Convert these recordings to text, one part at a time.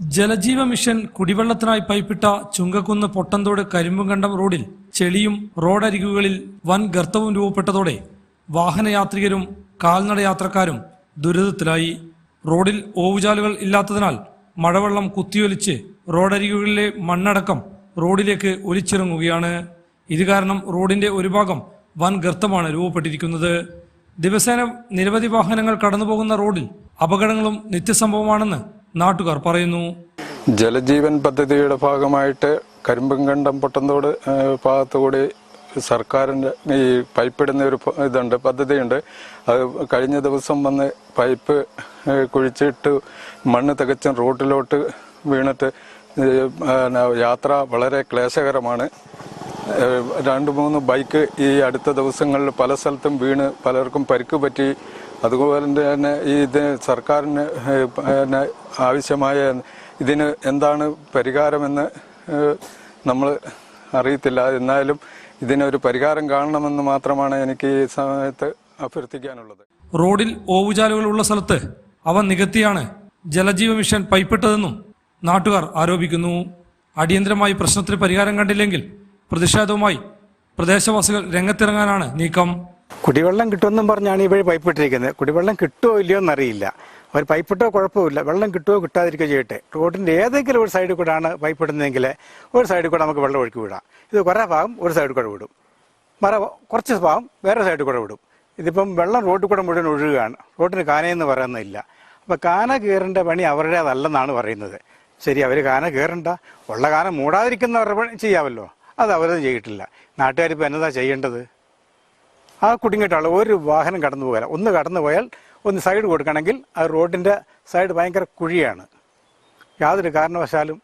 ജലജീവ mission കുടിവെള്ളത്തിനായി പൈപ്പിട്ട Chungakkunnu പൊട്ടന്തോട് കരിമ്പുംകണ്ടം റോഡിൽ ചെളിയും റോഡരികുകളിൽ വൻ ഗർത്തവും രൂപപ്പെട്ടതോടെ വാഹനയാത്രികരും കാൽനടയാത്രക്കാരും ദുരിതത്തിലായി. റോഡിൽ ഓവുചാലുകൾ ഇല്ലാത്തതിനാൽ മഴവെള്ളം കുത്തിയൊലിച്ച് റോഡരികുകളിലെ മണ്ണടക്കം റോഡിലേക്ക് ഒലിച്ചിറങ്ങുകയാണ്. ഇത് കാരണം റോഡിന്റെ ഒരു ഭാഗം വൻ ഗർത്തമാണ് രൂപപ്പെട്ടിരിക്കുന്നത്. ദിവസേന നിരവധി വാഹനങ്ങൾ കടന്നുപോകുന്ന റോഡിൽ അപകടങ്ങളും നിത്യസംഭവമാണെന്ന് നാട്ടുകാർ പറയുന്നു. ജലജീവൻ പദ്ധതിയുടെ ഭാഗമായിട്ട് കരിമ്പങ്കണ്ടം പൊട്ടന്തോട് ഭാഗത്തുകൂടി സർക്കാരിന്റെ ഈ പൈപ്പിടുന്ന ഒരു ഇതുണ്ട് പദ്ധതിയുണ്ട്. അത് കഴിഞ്ഞ ദിവസം വന്ന് പൈപ്പ് കുഴിച്ചിട്ട് മണ്ണ് തികച്ചും റോട്ടിലോട്ട് വീണിട്ട് യാത്ര വളരെ ക്ലേശകരമാണ്. രണ്ട് മൂന്ന് ബൈക്ക് ഈ അടുത്ത ദിവസങ്ങളിൽ പല സ്ഥലത്തും വീണ് പലർക്കും പരിക്ക് പറ്റി. അതുപോലെ തന്നെ ഈ ഇത് സർക്കാരിന് ആവശ്യമായ ഇതിന് എന്താണ് പരിഹാരമെന്ന് നമ്മൾ അറിയത്തില്ല. എന്നാലും ഇതിനൊരു പരിഹാരം കാണണമെന്ന് മാത്രമാണ് എനിക്ക് ഈ സമയത്ത് അഭ്യർത്ഥിക്കാനുള്ളത്. റോഡിൽ ഓവുചാലുകൾ ഉള്ള സ്ഥലത്ത് അവ നികത്തിയാണ് ജലജീവ മിഷൻ പൈപ്പിട്ടതെന്നും നാട്ടുകാർ ആരോപിക്കുന്നു. അടിയന്തരമായി പ്രശ്നത്തിന് പരിഹാരം കണ്ടില്ലെങ്കിൽ പ്രതിഷേധവുമായി പ്രദേശവാസികൾ രംഗത്തിറങ്ങാനാണ് നീക്കം. കുടിവെള്ളം കിട്ടുമെന്നും പറഞ്ഞാണ് ഈ വഴി പൈപ്പ് ഇട്ടിരിക്കുന്നത്. കുടിവെള്ളം കിട്ടുമോ ഇല്ലയോ എന്നറിയില്ല. അവർ പൈപ്പിട്ടോ കുഴപ്പമില്ല. വെള്ളം കിട്ടുമോ കിട്ടാതിരിക്കുകയോ ചെയ്യട്ടെ. റോഡിന്റെ ഏതെങ്കിലും ഒരു സൈഡിൽ ആണ് പൈപ്പ് ഇടുന്നതെങ്കിൽ ഒരു സൈഡിൽ കൂടെ നമുക്ക് വെള്ളം ഒഴുക്കി വിടാം. ഇത് കുറേ ഭാഗം ഒരു സൈഡിൽ കൂടെ വിടും. മറ കുറച്ച് ഭാഗം വേറെ സൈഡിൽ കൂടെ വിടും. ഇതിപ്പം വെള്ളം റോഡിൽ കൂടെ മുഴുവൻ ഒഴുകുകയാണ്. റോഡിന് കാനയെന്ന് പറയുന്നില്ല. അപ്പോൾ കാന കയറേണ്ട പണി അവരുടേതല്ലെന്നാണ് പറയുന്നത്. ശരി അവർ കാന കയറണ്ട ഉള്ള കാന മൂടാതിരിക്കുന്നവരുടെ പണി ചെയ്യാമല്ലോ. അത് അവരത് ചെയ്തിട്ടില്ല. നാട്ടുകാരിപ്പോൾ എന്നതാ ചെയ്യേണ്ടത്? ആ കുടുങ്ങിയിട്ടാണ് ഒരു വാഹനം കടന്നു പോകാൻ ഒന്ന് കടന്നു പോയാൽ ഒന്ന് സൈഡ് കൊടുക്കണമെങ്കിൽ ആ റോഡിന്റെ സൈഡ് ഭയങ്കര കുഴിയാണ്. യാതൊരു കാരണവശാലും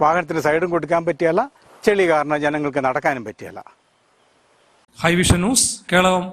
വാഹനത്തിന് സൈഡും കൊടുക്കാൻ പറ്റിയല്ല ചെളി കാരണം ജനങ്ങൾക്ക് നടക്കാനും പറ്റിയല്ല. ഹൈവിഷൻ ന്യൂസ് കേളകം